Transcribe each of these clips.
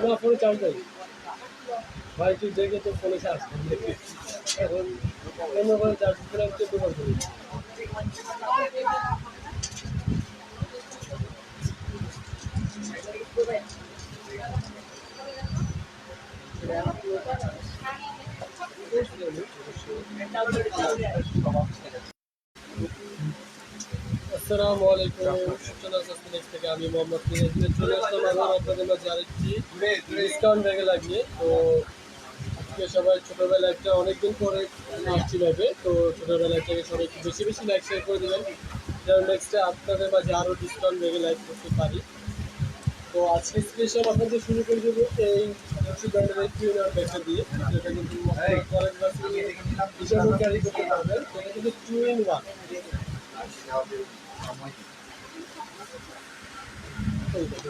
না ফোনে চার্জ দেই ভাই তুই দেখে তোর ফোনে চার্জ এখন অন্য ফোনে চার্জ আমি চোদ্দ বার করি আমি মোহাম্মদ আরেকটি ডিসকাউন্ট ব্যাগে লাগিয়ে তো আজকে সবাই ছোটোবেলা একটা অনেকদিন পরে আসছি ভাবে তো ছোটোবেলা থেকে সবাই বেশি বেশি লাইক শেয়ার করে দেবেন যেন নেক্সটে আপনাদের মাঝে আরও ডিসকাউন্ট ব্যাগে লাইক করতে পারি। তো আজকে স্পেশাল শুরু করে দেবো এই যেটা কিন্তু কলেজ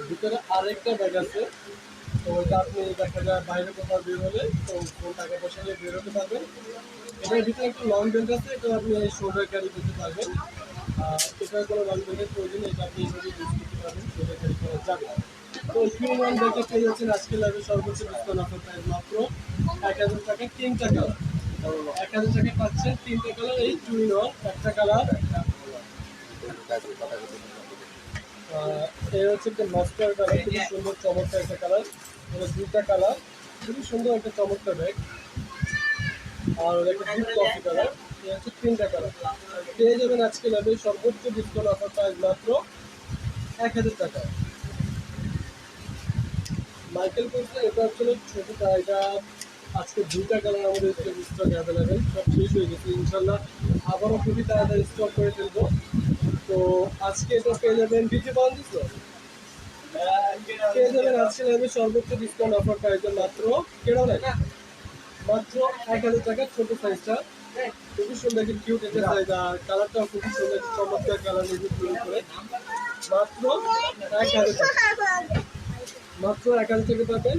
ভিতরে আরেকটা ব্যাগ আছে। তো ওইটা আপনি দেখা যায় বাইরে কোথাও বের হলে তো ফোন টাকা পয়সা নিয়ে বের হতে পারবেন। এটার ভিতরে একটা লং বেল্ট আছে, এটা আপনি শোল্ডার ক্যারি করতে পারবেন। এটার কোনো লং বেল্টের প্রয়োজন এটা আপনি এইভাবে ইউজ করতে পারবেন শোল্ডার ক্যারি করা যাবে তো থ্রি ওয়ান ব্যাগটা পেয়ে যাচ্ছেন আজকে লাগবে সর্বোচ্চ ডিসকাউন্ট অফার প্রাইস মাত্র এক হাজার টাকা, তিনটা কালার এক হাজার টাকা পাচ্ছেন তিনটা কালার এই টু ইন একটা কালার একটা কালার একটা কালার খুবই সুন্দর একটা একটা কফি কালার তিনটা কালার সর্বোচ্চ এক হাজার টাকা। মাইকেল কোর্সে এটা আসলে ছোটটা এটা আজকে দুইটা কালার আমাদের স্টক সব শেষ হয়ে গেছে ইনশাল্লাহ আবারও খুবই তাড়াতাড়ি স্টক করে ফেলব। তো আজকে এটা পেয়ে যাবেন বিটি পাউন্ড দিচ্ছ পেয়ে যাবেন আজকে লাগবে সর্বোচ্চ ডিসকাউন্ট অফার প্রাইসে মাত্র, কেন মাত্র এক হাজার টাকা, ছোট সাইজটা খুবই সুন্দর একটা কিউট একটা সাইজ আর কালারটাও খুবই সুন্দর, একটা চমৎকার কালার নিজে তৈরি করে। মাত্র এক হাজার টাকা। মাত্র এক হাজার টাকা পাবেন।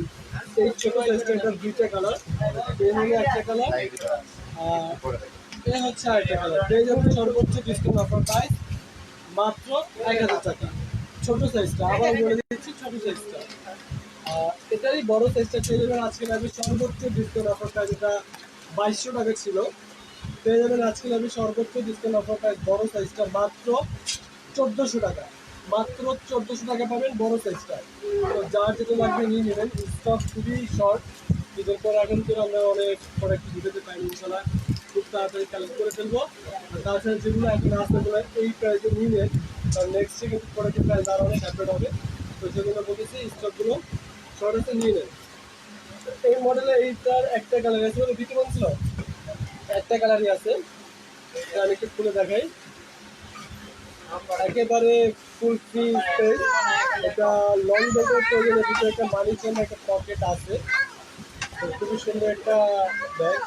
এই ছোট সাইজটা এটা দুইটা কালার হলে একটা কালার আর এ হচ্ছে আরেকটা কালার পেয়ে যাবেন সর্বোচ্চ ডিসকাউন্ট অফার প্রাইস মাত্র এক হাজার টাকা। ছোট সাইজটা আবার বলে দিচ্ছি ছোট সাইজটা আহ, এটারই বড় সাইজটা পেয়ে যাবেন আজকে লাগবে সর্বোচ্চ ডিসকাউন্ট অফার প্রাইস এটা বাইশশো টাকা ছিল। পেয়ে যাবেন আজকে লাগবে সর্বোচ্চ ডিসকাউন্ট অফার প্রাইস বড় সাইজটা মাত্র চোদ্দোশো টাকা। মাত্র চোদ্দোশো টাকা পাবেন বড় সাইজটা তো যার যেটা লাগবে নিয়ে নেবেন। স্টক খুবই শর্ট ঈদের পর এখন তো আমরা অনেক প্রোডাক্ট দিতে পাই ইনশাল্লাহ। তাড়াতাড়ি কালেক্ট করে ফেলব। আর তাছাড়া যেগুলো এখনগুলো এই প্রাইসে নেন কারণ নেক্সটে কিন্তু প্রোডাক্টের প্রাইস আরও অনেক আপডেট হবে, তো যেগুলো বলেছি স্টকগুলো শর্টেতে নিয়ে নেন। এই মডেলে এইটার একটা কালার আছে বলে দিতে বলছিল একটা কালারই আছে। আমি একটু খুলে দেখাই। একেবারে ফুল ফ্রি স্পেস এটা লং বেল্টের প্রয়োজনের ভিতরে একটা মানির জন্য একটা পকেট আছে। খুবই সুন্দর একটা ব্যাগ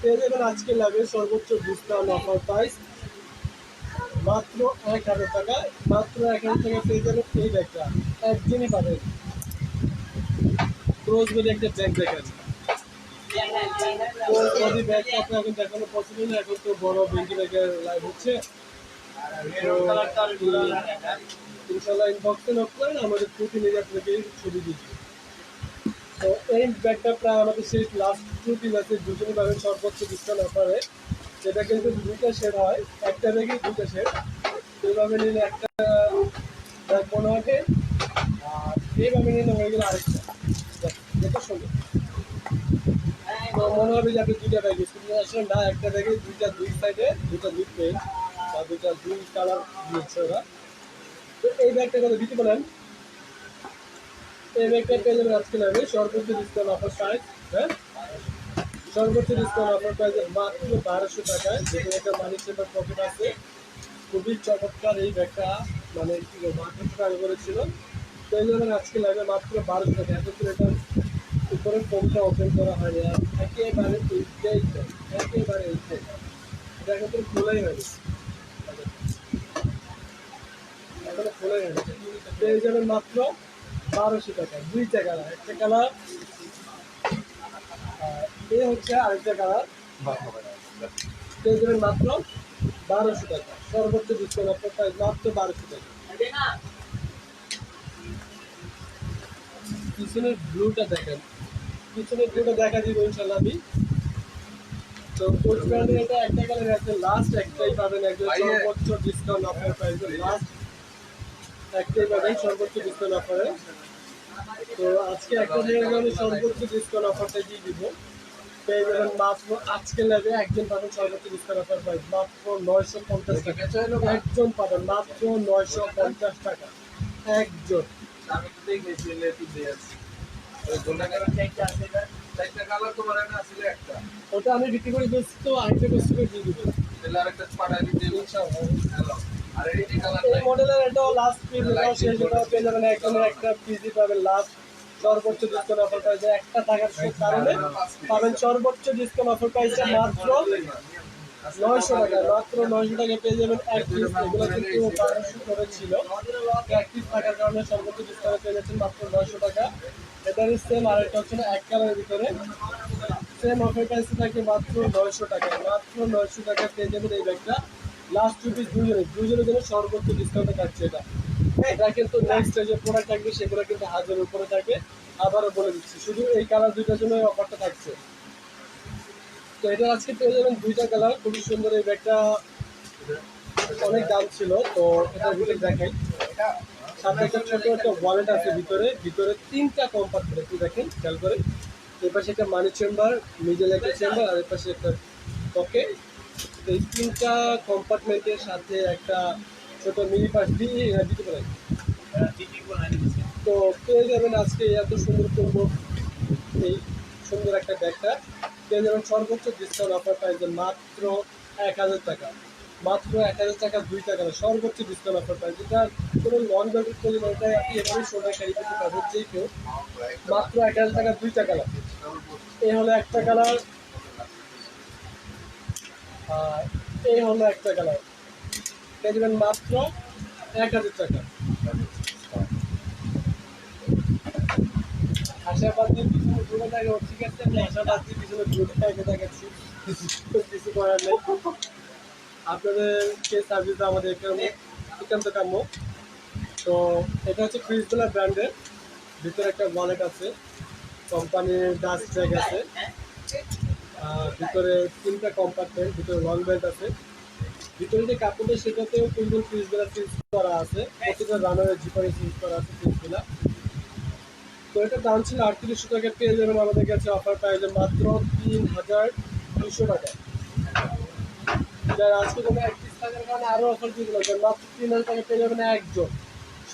পেয়ে যাবেন আজকে লাগে সর্বোচ্চ ডিসকাউন্ট অফার প্রাইস। মাত্র এক হাজার টাকা মাত্র এক হাজার টাকা পেয়ে যাবেন এই ব্যাগটা একদিনই পাবেন। ক্রোজ বলে একটা ব্যাগ দেখেন। ক্রোজ বডি ব্যাগ এখন দেখানো পসিবল এখন তো বড় ব্যাগের লাইভ হচ্ছে। তো, ইনশাল্লাহ ইনবক্সে নক করেন আমাদের প্রতিনিধি আপনাকে ছবি দিচ্ছি তো এই ব্যাগটা প্রায় আমাদের সেই লাস্ট টু আছে দুজনে পাবেন সর্বোচ্চ ডিসকাউন্ট অফারে যেটা কিন্তু দুইটা শেড হয়, একটা ব্যাগে দুইটা শেড এইভাবে নিলে একটা ব্যাগ মনে হবে আর এইভাবে নিলে হয়ে গেলে আরেকটা। সুন্দর। তো মনে হবে যে আপনি দুইটা ব্যাগ ইউজ আসলে না, একটা ব্যাগে দুইটা দুই সাইডে দুইটা দুই পেজ বা দুইটা দুই কালার দিয়েছে ওরা। তো এই ব্যাগটা কত দিতে বলেন এই ব্যাগটা পেয়ে যাবেন আজকে লাগবে সর্বোচ্চ ডিসকাউন্ট অফার হ্যাঁ? প্রাইস মাত্র বারোশো টাকায় যেখানে একটা মানি খুবই চমৎকার এই ব্যাগটা। মানে কি আঠারোশো টাকা করেছিল। পেয়ে আজকে লাগবে মাত্র বারোশো টাকা। এতক্ষণ এটা উপরে ফোনটা ওপেন করা হয়নি আর একেবারে এইটাই একেবারে এইটাই। এটা এখন খোলাই হয়নি। এখনও খোলাই হয়নি। পেয়ে যাবেন মাত্র বারোশো টাকা দুইটা কালার একটা কালার এ হচ্ছে আরেকটা কালার পেয়ে যাবেন মাত্র বারোশো টাকা সর্বোচ্চ ডিসকাউন্ট অফার প্রাইস মাত্র বারোশো টাকা। পিছনের ব্লুটা দেখেন। পিছনের ব্লুটা দেখা দিব ইনশাল্লাহ আমি। তো কোচ ব্র্যান্ডের এটা একটা কালার আছে লাস্ট একটাই পাবেন একদম সর্বোচ্চ ডিসকাউন্ট অফার প্রাইস লাস্ট একটাই পাবেন সর্বোচ্চ ডিসকাউন্ট অফারে তো আজকে একটা জায়গায় আমি সর্বোচ্চ ডিসকাউন্ট অফারটা দিয়ে দিব। পেয়ে যাবেন মাত্র আজকে লেগে একজন পাবেন সর্বোচ্চ ডিসকাউন্ট অফার প্রাইস মাত্র নয়শো পঞ্চাশ টাকা। একজন পাবেন মাত্র নয়শো পঞ্চাশ টাকা। একজন। আমি তো দেখেছি দিয়ে ওটা আমি বিক্রি করে দিচ্ছি তো আরেকটা বেশি করে দিয়ে দিব। আরেকটা। হ্যালো। আর এই মডেলের এটাও লাস্ট পিস এটাও শেষ, এটাও পেয়ে যাবেন একজনের একটা পিসই পাবেন। লাস্ট সর্বোচ্চ ডিসকাউন্ট অফার প্রাইসে একটা টাকার কারণে পাবেন সর্বোচ্চ ডিসকাউন্ট অফার প্রাইসে মাত্র নয়শো টাকা। মাত্র নয়শো টাকা পেয়ে যাবেন এক পিস এগুলো কিন্তু বারোশো করে ছিল। এক পিস থাকার কারণে সর্বোচ্চ ডিসকাউন্ট পেয়ে যাচ্ছেন মাত্র নয়শো টাকা। এটারই সেম আর একটা হচ্ছে এক কালারের ভিতরে। সেম অফার প্রাইসে থাকে মাত্র নয়শো টাকা মাত্র নয়শো টাকা পেয়ে যাবেন এই ব্যাগটা। লাস্ট টু পিস দুজনে দুজনের জন্য সর্বোচ্চ ডিসকাউন্টে থাকছে এটা। এটা কিন্তু নেক্সট যে প্রোডাক্ট থাকবে সেগুলো কিন্তু হাজারের উপরে থাকে আবারও বলে দিচ্ছি শুধু এই কালার দুইটার জন্য অফারটা থাকছে। তো এটা আজকে পেয়ে যাবেন দুইটা কালার খুবই সুন্দর এই ব্যাগটা অনেক দাম ছিল তো এটার ভিতরে দেখাই। সাথে একটা ছোট একটা ওয়ালেট আছে ভিতরে ভিতরে তিনটা কম্পার্টমেন্ট একটু দেখেন খেয়াল করে এর পাশে একটা মানি চেম্বার মিডল একটা চেম্বার আর এর পাশে একটা পকেট এই তিনটা কম্পার্টমেন্টের সাথে একটা ছোট মিনি পাস দিয়ে দিতে পারেন তো পেয়ে যাবেন আজকে এত সুন্দর করব এই সুন্দর একটা ব্যাগটা। পেয়ে যাবেন সর্বোচ্চ ডিসকাউন্ট অফার পাইছে মাত্র এক হাজার টাকা। মাত্র এক হাজার টাকা দুই টাকা সর্বোচ্চ ডিসকাউন্ট অফার পাইছে এটা কোনো নন ব্যাগের পরিমাণ এটা আপনি এভাবেই সোজা ক্যারি করতে পারবেন যে কেউ। মাত্র এক হাজার টাকা দুই টাকা লাগে এই হলো একটা কালার এই হলো একটা কালার পেয়ে যাবেন মাত্র এক হাজার টাকা। আশাবাদ থাকে আমি দেখাচ্ছি। কিছু আমাদের এখানে তো এটা হচ্ছে ভিতরে একটা ওয়ালেট আছে। কোম্পানির ডাস্ট ব্যাগ আছে। ভিতরে তিনটা কম্পার্টমেন্ট ভিতরে লং বেল্ট আছে। ভিতরে যে কাপড়টা সেটাতেও কিন্তু ক্রিসবেলা ফিক্স করা আছে। প্রতিটা রানারের জিপারে ফিক্স করা আছে ক্রিসবেলা তো এটা দাম ছিল আটত্রিশশো টাকা। পেয়ে যাবেন আমাদের কাছে অফার প্রাইসে মাত্র তিন হাজার দুশো টাকা। যার আজকে কোনো এক পিস থাকার কারণে আরও অফার দিয়ে দিলাম। মাত্র তিন হাজার টাকা পেয়ে যাবেন একজন।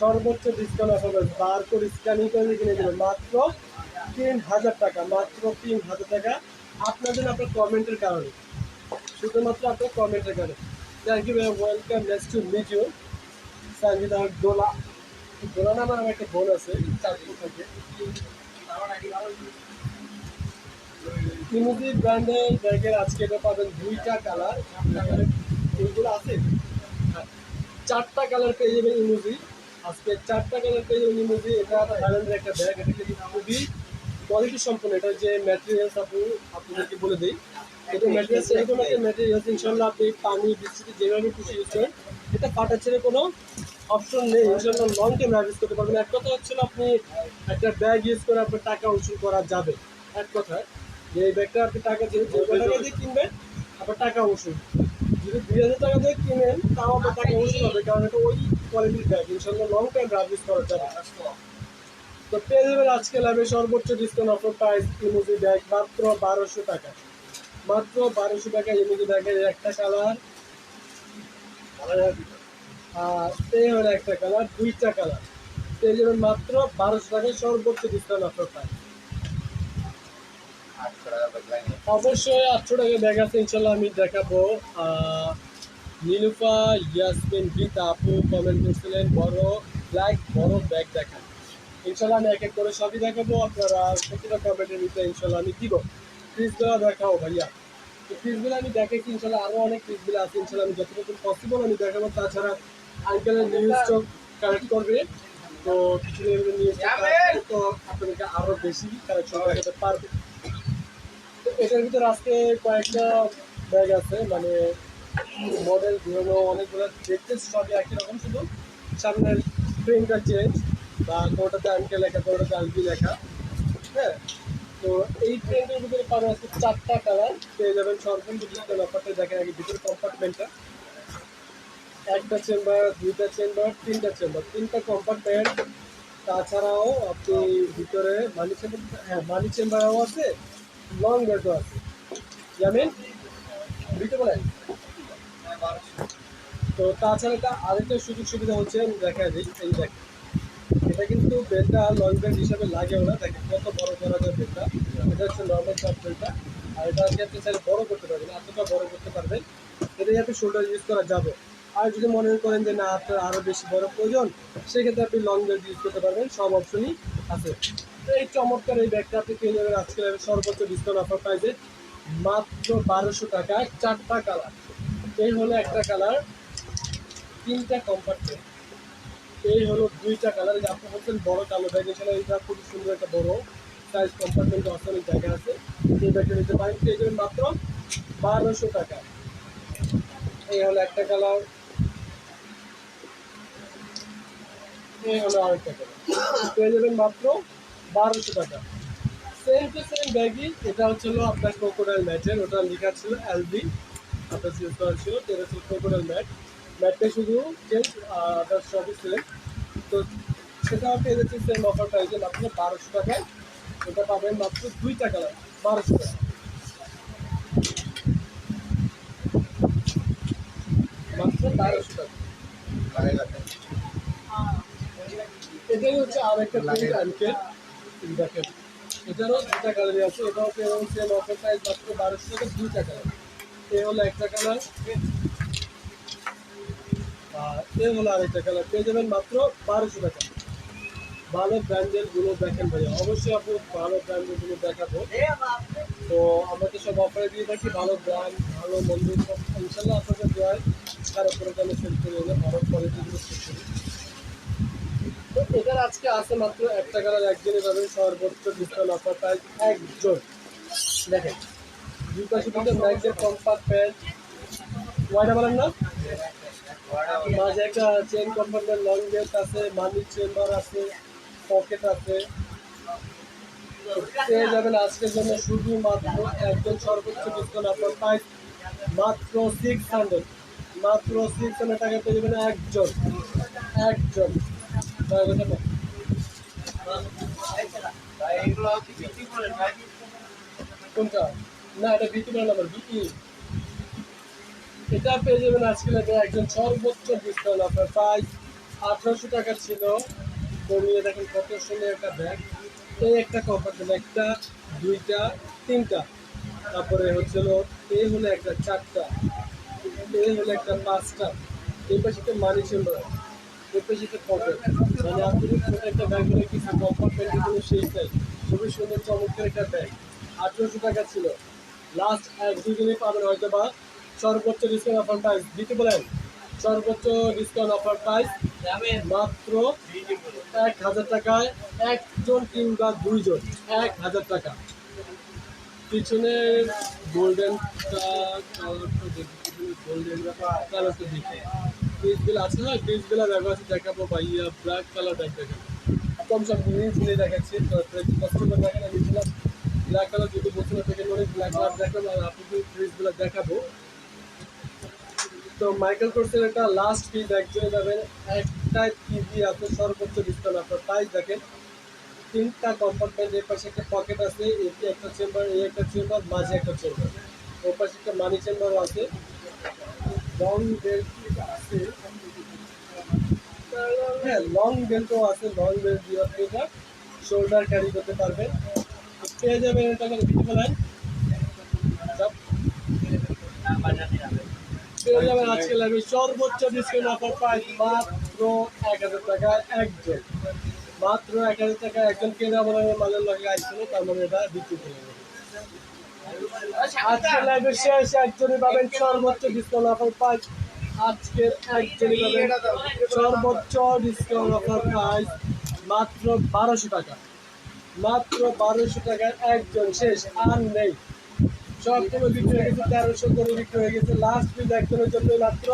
সর্বোচ্চ ডিসকাউন্ট অফার পাবেন বার করে স্ক্যানিং করে কিনে দেবেন। মাত্র তিন হাজার টাকা, মাত্র তিন হাজার টাকা। আপনাদের আপনার কমেন্টের কারণে। শুধুমাত্র আপনার কমেন্টের কারণে। Thank you welcome next to meet you Sangeeta Dola Dola নামে আমার একটা বোন আছে, চাঁদপুর থেকে। ইমুজি ব্র্যান্ডের ব্যাগের আজকে এটা পাবেন দুইটা কালার এইগুলো আছে? হ্যাঁ। চারটা কালার পেয়ে যাবেন ইমুজি। আজকে চারটা কালার পেয়ে যাবেন ইমুজি। এটা একটা ব্যাগ এটা কিন্তু খুবই কোয়ালিটি সম্পন্ন এটা যে ম্যাটেরিয়ালস আপনি আপনাদেরকে বলে দিই। এটা ম্যাটেরিয়ালস এরকম একটা ম্যাটেরিয়ালস ইনশাল্লাহ আপনি পানি, বৃষ্টিতে যেভাবে খুশি ইউজ করেন এটা ফাটার ছেড়ে কোনো অপশন নেই। ইনশাল্লাহ লং টাইম ইউজ করতে পারবেন। এক কথা হচ্ছে আপনি একটা ব্যাগ ইউজ করে আপনার টাকা উসুল করা যাবে। এক কথায় যে এই ব্যাগটা আপনি টাকা যে টাকা দিয়ে কিনবেন, আপনার টাকা উসুল যদি দুই হাজার টাকা দিয়ে কিনেন, তাও আপনার টাকা উসুল হবে, কারণ এটা ওই কোয়ালিটির ব্যাগ ইনশাল্লাহ লং টাইম ইউজ করা যাবে। তো পেয়ে যাবেন আজকে লাভে সর্বোচ্চ discount offer price emoji bag মাত্র বারোশো টাকা। মাত্র বারোশো টাকা ইমোজি ব্যাগের একটা কালার আর এই হলো একটা কালার দুইটা কালার পেয়ে যাবেন মাত্র বারোশো টাকায় সর্বোচ্চ ডিসকাউন্ট অফার প্রাইস অবশ্যই আটশো টাকা ব্যাগ আছে ইনশাল্লাহ আমি দেখাবো। নীলুফা ইয়াসমিন গীতা আপু কমেন্ট করছিলেন বড় ব্ল্যাক বড় ব্যাগ দেখান। ইনশাল্লাহ আমি এক এক করে সবই দেখাবো আপনারা প্রতিটা কমেন্টের ভিতরে ইনশাল্লাহ আমি দিব। ফ্রিজগুলো দেখাও ভাইয়া। তো ফ্রিজগুলো আমি দেখেছি ইনশাল্লাহ আরও অনেক ফ্রিজগুলো আছে ইনশাল্লাহ আমি যতটুকু পসিবল আমি দেখাবো। তাছাড়া আঙ্কেলের নিউজ স্টক কালেক্ট করবে। তো কিছু নিউজ তো আপনাদেরকে আরও বেশি কালেকশন দেখাতে পারবে। তো এটার ভিতরে আজকে কয়েকটা ব্যাগ আছে মানে মডেল ঘুরানো অনেকগুলো দেখতে সবই একই রকম শুধু। সামনের প্রিন্টটা চেঞ্জ বা কোনোটাতে আনকে লেখা, কোনোটাতে আনকি লেখা হ্যাঁ? তো এই প্রিন্টের ভিতরে পাবেন আজকে চারটা কালার, পেয়ে যাবেন সর্বনিম্ন ডিজিটাল অফারটা দেখেন আগে ভিতরে কম্পার্টমেন্টটা একটা চেম্বার দুইটা চেম্বার তিনটা চেম্বার তিনটা কম্পার্টমেন্ট তাছাড়াও আপনি ভিতরে মানি চেম্বার হ্যাঁ মানি চেম্বারও আছে লং বেডও আছে। জানেন বুঝতে পারেন? তো তাছাড়া আরেকটা সুযোগ সুবিধা হচ্ছে, আমি দেখা দিই, এই দেখেন। এটা কিন্তু বেডটা লং বেড হিসাবে লাগেও না দেখেন কত বড় করা যায় বেডটা এটা হচ্ছে নর্মাল সব বেডটা আর এটা আজকে আপনি চাইলে বড় করতে পারবেন, এতটা বড় করতে পারবেন এটাই আপনি শোল্ডার ইউজ করা যাবে। আর যদি মনে করেন যে না, আপনার আরও বেশি বড় প্রয়োজন, সেক্ষেত্রে আপনি লং বেড ইউজ করতে পারবেন, সব অপশনই আছে। তো এই চমৎকার এই ব্যাগটা আপনি পেয়ে যাবেন আজকে সর্বোচ্চ ডিসকাউন্ট অফার প্রাইসে মাত্র বারোশো টাকায় চারটা কালার এই হলো একটা কালার তিনটা কম্পার্টমেন্ট এই হলো দুইটা কালার আপনি বলছেন বড় কালো ব্যাগ, এখানে এটা খুব সুন্দর একটা বড় সাইজ কম্পার্টমেন্টে অনেক জায়গা আছে। এই ব্যাগটা নিতে পারেন পেয়ে যাবেন মাত্র বারোশো টাকা। এই হলো একটা কালার এই হলো আরেকটা কালার পেয়ে মাত্র বারোশো টাকা। সেম টু সেম ব্যাগই, এটা হচ্ছে আপনার ক্রোকোডাইল ম্যাটের ওটা লেখা ছিল এলবি আপনার ইউজ করা ছিল এটা ছিল ক্রোকোডাইল ম্যাট ম্যাটটা শুধু চেঞ্জ আপনার সবই ছিলেন তো সেটা পেয়ে যাচ্ছে সেম অফার প্রাইসে মাত্র বারোশো টাকায়। এটা পাবেন মাত্র দুইটা কালার বারোশো টাকা। মাত্র বারোশো টাকা। এটাই হচ্ছে আর একটা প্রিন্ট আনকে দেখেন এটারও দুটা কালারই আছে এটাও পেয়ে সেম অফার প্রাইস মাত্র বারোশো টাকা দুইটা কালার এ হলো একটা কালার আর এ হলো আরেকটা কালার পেয়ে যাবেন মাত্র বারোশো টাকা। ভালো ব্র্যান্ডেরগুলো দেখেন ভাইয়া। অবশ্যই আপনি ভালো ব্র্যান্ডেরগুলো দেখাবো। তো আমরা তো সব অফারে দিয়ে থাকি। ভালো ব্র্যান্ড ভালো মন্দির সব ইনশাল্লাহ আপনাদের দেওয়ায় তার উপরে আমি সেল করে এনে ভালো কোয়ালিটিগুলো সেল করি। তো এটার আজকে আছে মাত্র একটা কালার একজনই পাবেন সর্বোচ্চ ডিসকাউন্ট অফার প্রাইস একজন। দেখেন। দুই পাশে কিন্তু ব্যাগের কম্পাক্ট প্যান্ট ওয়াইডা বলেন না? মাঝে একটা চেন কম্পার্টমেন্ট লং বেল্ট আছে মানি চেম্বার আছে পকেট আছে। পেয়ে যাবেন আজকের জন্য শুধুমাত্র একজন সর্বোচ্চ ডিসকাউন্ট আপনার প্রাইস মাত্র সিক্স হান্ড্রেড মাত্র সিক্স হান্ড্রেড টাকা পেয়ে যাবেন একজন। একজন। কোনটা? না, এটা বিক্রি নাম্বার বিক্রি এটা পেয়ে যাবেন আজকে একজন সর্বোচ্চ ডিসকাউন্ট আপনার প্রায় আঠারোশো টাকা ছিল। কমিয়ে দেখেন কত সুন্দর একটা ব্যাগ। এই একটা কম্পার্টমেন্ট একটা, দুইটা, তিনটা। তারপরে হচ্ছে হলো, এই হলো একটা চারটা। এই হলো একটা পাঁচটা। এই পাশে মানি চেম্বার এই পাশে পকেট মানে আপনি ছোট একটা ব্যাগ হলে কিছু কম্পার্টমেন্টের কোনো শেষ নাই খুবই সুন্দর চমৎকার একটা ব্যাগ আঠেরোশো টাকা ছিল। লাস্ট এক দুজনই পাবেন হয়তো বা সর্বোচ্চ ডিসকাউন্ট অফার প্রাইস দিতে বলেন। সর্বোচ্চ ডিসকাউন্ট অফার প্রাইস মাত্র এক হাজার টাকায় একজন কিংবা দুইজন, এক হাজার টাকা। পিছনে গোল্ডেন কালারটা দেখি। গোল্ডেন কালারটা দেখাবো ভাইয়া ব্ল্যাক কালার ব্যাগ দেখাবো। কম ব্ল্যাক কালার যদি থেকে ব্ল্যাক কালার আর ড্রেসগুলো দেখাবো। তো মাইকেল কোর্সের একটা লাস্ট পিস একজনে যাবেন। একটা টিভি আছে সর্বোচ্চ ডিসকাউন্ট আপনার প্রাইস দেখেন, তিনটা কম্পার্টমেন্ট এর পাশে একটা পকেট আছে, এটি একটা চেম্বার এই একটা চেম্বার মাঝে একটা চেম্বার ওর পাশে একটা মানি চেম্বারও আছে। লং বেল্ট আছে। হ্যাঁ লং বেল্টও আছে লং বেল্ট দিয়ে আপনি এটা শোল্ডার ক্যারি করতে পারবেন। পেয়ে যাবেন এটা দিতে বলেন পেয়ে যাবেন আজকে লাগবে সর্বোচ্চ ডিসকাউন্ট অফার প্রাইস মাত্র এক হাজার টাকা একজন মাত্র এক হাজার টাকা একজন কেনা বলে মালের লগে আসছিল তার মানে এটা বিক্রি করে দেবে আজকে লাইভে শেষ একজনই পাবেন সর্বোচ্চ ডিসকাউন্ট অফার প্রাইস আজকের একজনই পাবেন সর্বোচ্চ ডিসকাউন্ট অফার প্রাইস মাত্র বারোশো টাকা মাত্র বারোশো টাকায় একজন শেষ, আর নেই। সবগুলো বিক্রি হয়ে গেছে তেরোশো করে বিক্রি হয়ে গেছে। লাস্ট পিস একজনের জন্য মাত্র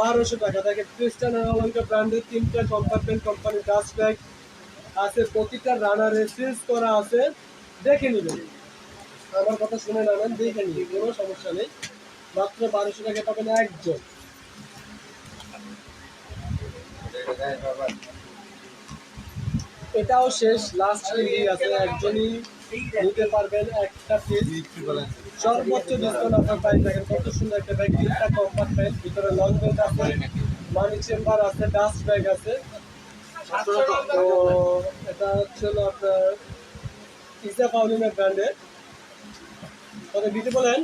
বারোশো টাকা। দেখেন ক্রিস্টান অলঙ্কার ব্র্যান্ডের তিনটা কম্পার্টমেন্ট কোম্পানি ডাস্ট ব্যাগ আছে, প্রতিটা রানারে সিলস করা আছে। দেখে নিবেন। আমার কথা শুনে নেবেন, দেখে নিন কোনো সমস্যা নেই। মাত্র বারোশো টাকা পাবেন একজন। এটাও শেষ লাস্ট আছে, একজনই নিতে পারবেন একটা পিস সর্বোচ্চ ডিসকাউন্ট আপনার পাই দেখেন কত সুন্দর একটা ব্যাগ তিনটা কম্পার্টমেন্ট ভিতরে লং বেল্ট আছে মানি চেম্বার আছে ডাস্ট ব্যাগ আছে। তো এটা হচ্ছে আপনার ইসা পাউলিনের ব্র্যান্ডের কত দিতে বলেন?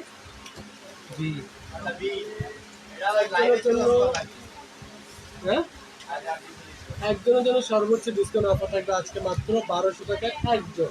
একজনের জন্য হ্যাঁ? একজনের জন্য সর্বোচ্চ ডিসকাউন্ট অফার থাকবে আজকে মাত্র বারোশো টাকায় একজন।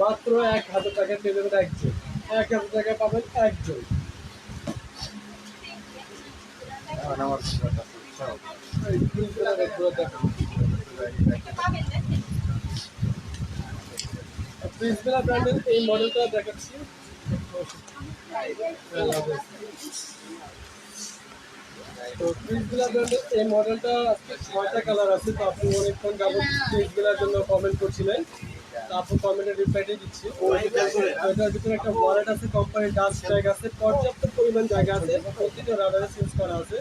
মাত্র এক হাজার টাকা পেয়ে যাবেন একজন। এক হাজার টাকা পাবেন একজন। প্রিন্সবেলা ব্র্যান্ডের এই মডেলটা দেখাচ্ছি। তো ব্র্যান্ডের এই মডেলটা আজকে ছয়টা কালার আছে তো আপনি অনেকক্ষণ যাবত প্রিন্সবেলার জন্য কমেন্ট করছিলেন। তো আপনি কমেন্টে রিপ্লাইটি দিচ্ছি। এটার ভিতরে একটা ওয়ালেট আছে কোম্পানির ডাস্ট ব্যাগ আছে, পর্যাপ্ত পরিমাণ জায়গা আছে, প্রতিটা রাডারে চেঞ্জ করা আছে।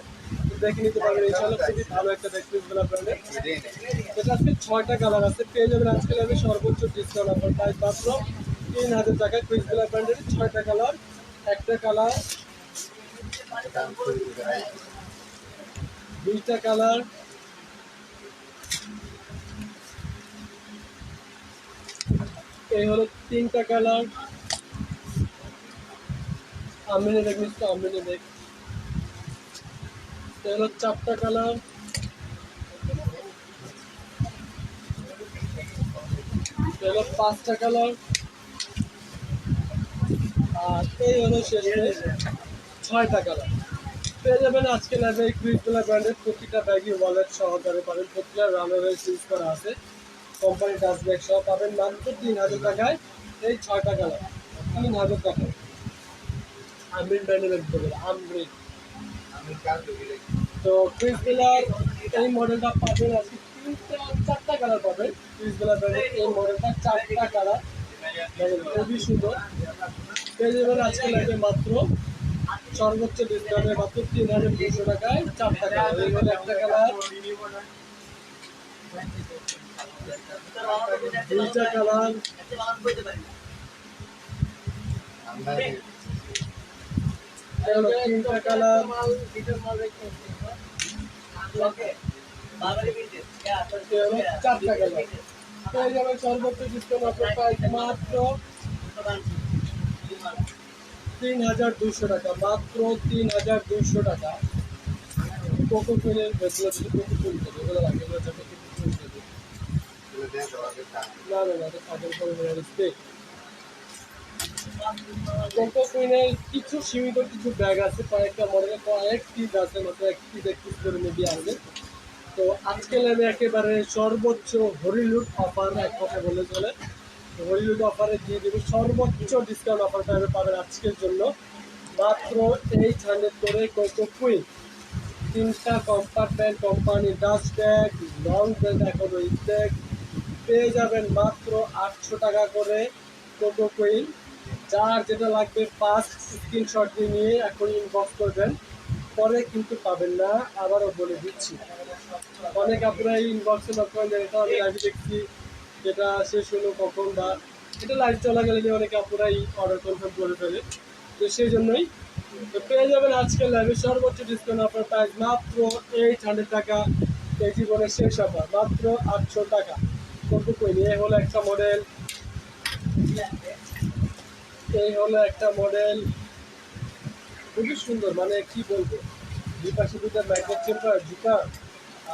দেখে নিতে পারবেন, ইনশাআল্লাহ খুবই ভালো একটা দেখ প্রিন্সবেলা ব্র্যান্ডের এটা আজকে ছয়টা কালার আছে, পেয়ে যাবেন আজকে আমি সর্বোচ্চ ডিসকাউন্ট অফার প্রাইস মাত্র তিন হাজার টাকা কুইজবেলা ব্র্যান্ডের ছয়টা কালার একটা কালার দুইটা কালার এই হলো তিনটা কালার। আমিনে দেখ মিস্টার আমিনে দেখ। এই হলো চারটা কালার। এই হলো পাঁচটা কালার। আর এই হলো শেষে ছয়টা কালার। পেয়ে যাবেন আজকে লাইভে ক্রিসবেলা ব্র্যান্ডের প্রতিটা ব্যাগই ওয়ালেট সহকারে। পাবেন প্রতিটা রানারে সিজ করা আছে। কোম্পানি ডাস্ট ব্যাগ সহ পাবেন মাত্র তিন হাজার টাকায় এই ছয়টা কালার। তিন হাজার টাকায় আমরিন ব্র্যান্ডের আমরিন তো ক্রিসবেলার এই মডেলটা পাবেন আজকে তিনটা, চারটা কালার পাবেন। ক্রিসবেলা ব্র্যান্ডের এই মডেলটা চারটা কালার। খুবই সুন্দর। পেয়ে আজকে লাগে মাত্র সর্বোচ্চ ডিসকাউন্টে মাত্র তিন হাজার দুশো টাকায় চারটা কালার। একটা কালার। সর্বোচ্চ ডিসকাউন্ট মাত্র তিন হাজার দুশো টাকা। মাত্র তিন হাজার দুশো টাকা এগুলো লাগে এগুলো যাবে কোকো কুইন দেবে না না না কুইনের কিছু সীমিত কিছু ব্যাগ আছে, কয়েকটা মডেলের কয়েক পিস আছে, মাত্র এক পিস করে মেবি আছে তো আজকে আমি একেবারে সর্বোচ্চ হরিলুট অফার এক কথা বলে চলে। হলিউড অফারে দিয়ে দেবো সর্বোচ্চ ডিসকাউন্ট অফারটা আমি পাবেন আজকের জন্য। মাত্র এইট হান্ড্রেড করে কোকো কুইন তিনটা compartment company dust bag long bag এখন ব্যাগ পেয়ে যাবেন মাত্র আটশো টাকা করে কোকো কুইন। যার যেটা লাগবে ফার্স্ট স্ক্রিনশট নিয়ে এখন ইনবক্স করবেন। পরে কিন্তু পাবেন না, আবারও বলে দিচ্ছি। অনেক আপনারা ইনবক্সে লক্ষ্য করেন যে এটা আমি লাইভে দেখছি, যেটা শেষ হলো কখন বা এটা লাইভ চলাকালীন অনেকে আপনারাই অর্ডার কনফার্ম করে ফেলে। তো সেই জন্যই তো পেয়ে যাবেন আজকের লাইভে সর্বোচ্চ ডিসকাউন্ট আপনার প্রাইস মাত্র এইট হান্ড্রেড টাকা। এই জীবনের শেষ অফার মাত্র আটশো টাকা। কত কই এ হলো একটা মডেল এই হলো একটা মডেল খুবই সুন্দর মানে কি বলব? দুই পাশে দুটো ম্যাগনেট চেম্বার জুতা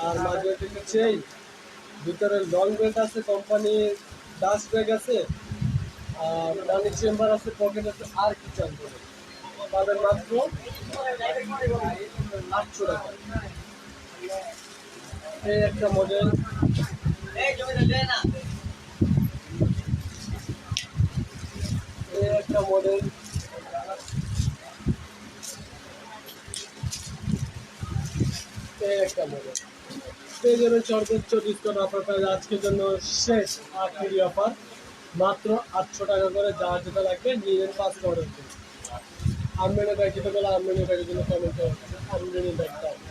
আর মাঝে একটা চেইন ভিতরে লং বেল্ট আছে কোম্পানির ডাস্ট ব্যাগ আছে। আর মানি চেম্বার আছে পকেট আছে, আর কি চান বলে? পাবেন মাত্র আটশো টাকা। এই একটা মডেল এই সর্বোচ্চ ডিসকাউন্ট অফার আজকের জন্য শেষ আখেরি অফার মাত্র আটশো টাকা করে যা যেটা লাগবে নেন পাঁচ অর্ডার করে আমদানি ব্যাগ যেটা বলে আমদানি ব্যাগের জন্য কমেন্ট আমদানি ব্যাগটা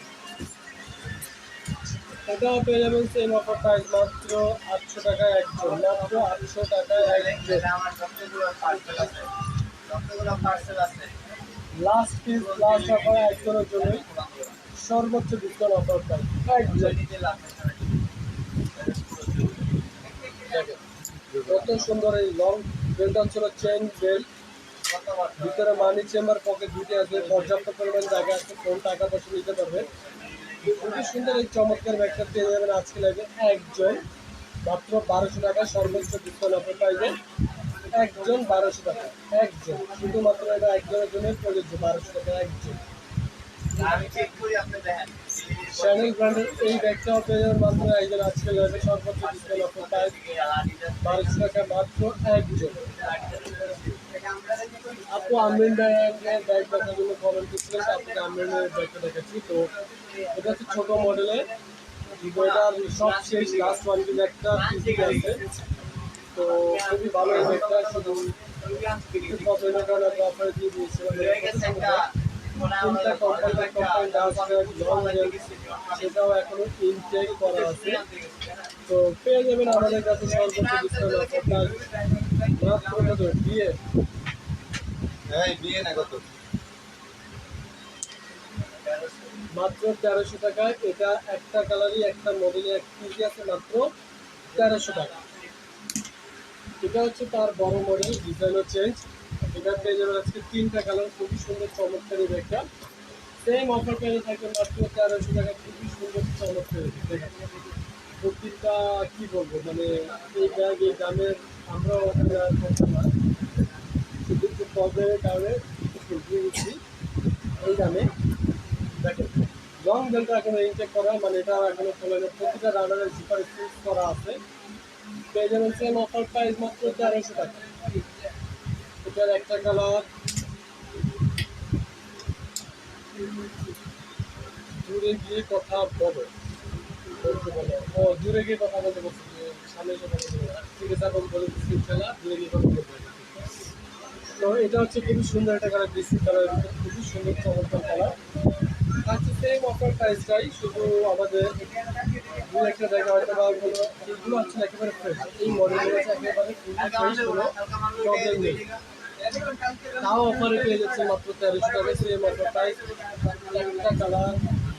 এটাও পেয়ে যাবেন সেম অফার প্রাইস মাত্র আটশো টাকা একজন মাত্র আটশো টাকা একজন লাস্ট পিস লাস্ট অফার একজনের জন্য সর্বোচ্চ ডিসকাউন্ট অফার প্রাইস কত সুন্দর এই লং বেল্ট ছিল চেন বেল্ট ভিতরে মানি চেম্বার পকেট দুটি আছে, পর্যাপ্ত পরিমাণ জায়গা আছে, কোন টাকা পয়সা নিতে পারবেন খুবই সুন্দর এই চমৎকার ব্যাগটা পেয়ে যাবেন আজকে লাগবে একজন মাত্র বারোশো টাকা সর্বোচ্চ ডিসকাউন্ট অফার পাইবেন। একজন বারোশো টাকা। একজন শুধুমাত্র এটা একজনের জন্য প্রযোজ্য বারোশো টাকা একজন। আপনি শ্যানেল ব্র্যান্ডের এই ব্যাগটাও পেয়ে যাবেন মাত্র একজন আজকে লাগবে সর্বোচ্চ ডিসকাউন্ট অফার পাই বারোশো টাকা মাত্র একজন। আপু আমরিন ব্যাগের ব্যাগ জন্য কমেন্ট করছিলেন আপনাকে ব্যাগটা দেখাচ্ছি। তো এটা হচ্ছে ছোট মডেলের এটার সব শেষ লাস্ট ওয়ান পিস একটা আছে। তো খুবই ভালো ব্যাগটা শুধু সেটাও এখনও করা আছে। তো পেয়ে যাবেন আমাদের কাছে, সর্বোচ্চ মাত্র তেরোশো টাকায়, এটা একটা কালারই একটা মডেলে এক কেজি আছে মাত্র তেরোশো টাকা। এটা হচ্ছে তার বড় মডেল ডিজাইনও চেঞ্জ এটা পেয়ে যাবেন আজকে তিনটা কালার খুবই সুন্দর চমৎকার ব্যাগটা সেম অফার পেয়ে থাকবে মাত্র তেরোশো টাকা, খুবই সুন্দর চমৎকার প্রত্যেকটা কি বলব মানে এই ব্যাগ এই দামের আমরাও ওখানে আর করতাম না। শুধু প্রবলেমের কারণে দিয়ে দিচ্ছি এই দামে দেখেন লং করা মানে এটা এখনও খোলে প্রতিটা করা আছে। অফার প্রাইস মাত্র টাকা। এটার একটা কালার দূরে গিয়ে কথা বলো। ও, দূরে গিয়ে কথা বলতে বলছি। তো এটা হচ্ছে খুবই সুন্দর একটা কালার ডিসি কালার খুবই সুন্দর চমৎকার কালার আচ্ছা সেম অফার প্রাইসটাই শুধু আমাদের দু একটা জায়গা হয়তো বা কোনো এইগুলো হচ্ছে একেবারে ফ্রেশ এই মডেলগুলো হচ্ছে একেবারে প্রবলেম নেই। তাও অফারে পেয়ে যাচ্ছে মাত্র তেরোশো টাকা সেম অফার প্রাইস একটা কালার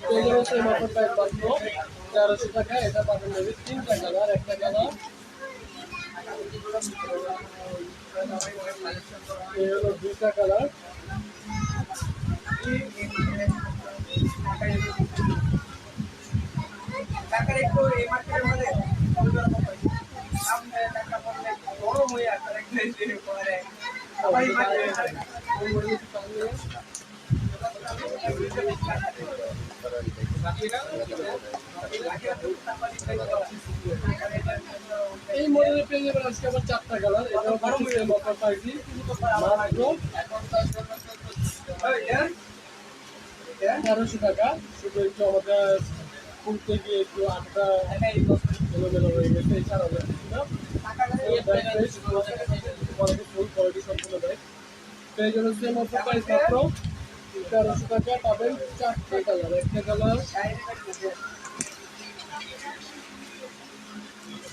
পেয়ে যাবেন সেম অফার প্রাইস মাত্র তেরোশো টাকা এটা পাবেন নেবে তিনটা কালার একটা কালার। এই হলো দুইটা কালার। টাকার একটু এই এই মডেলের পেয়ে যাবেন আজকে আবার চারটা কালার সেম অফার পাইছি মাত্র তেরোশো টাকা। শুধু একটু আমাদের খুলতে গিয়ে একটু আটটা এলোমেলো হয়ে গেছে, এছাড়া ফুল কোয়ালিটি সম্পূর্ণ দেয়। পেয়ে যাবেন মাত্র তেরোশো চারটে কালার।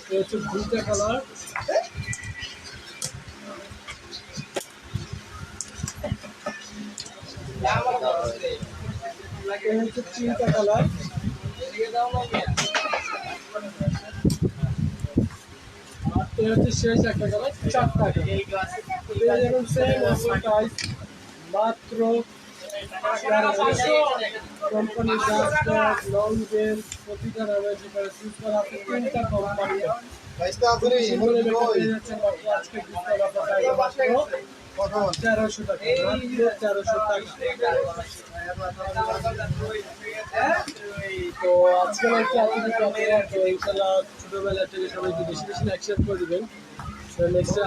হচ্ছে দুইটা কালার। হচ্ছে তিনটা হচ্ছে শেষ একটা কালার, চারটা কালার। মাত্র কোম্পানি ডাস্টার লং বেল প্রতিটা যেখানে চুজ করা আছে তিনটা কোম্পানি তেরোশো টাকা তো একটু ছোটবেলা থেকে সবাই বেশি বেশি অ্যাকসেপ্ট করে দেবেন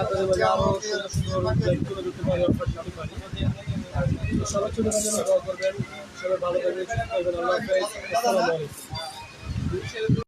আপনাদের ছোটবেলার জন্য দোয়া সবাই ভালো থাকবেন সুস্থ থাকবেন আল্লাহ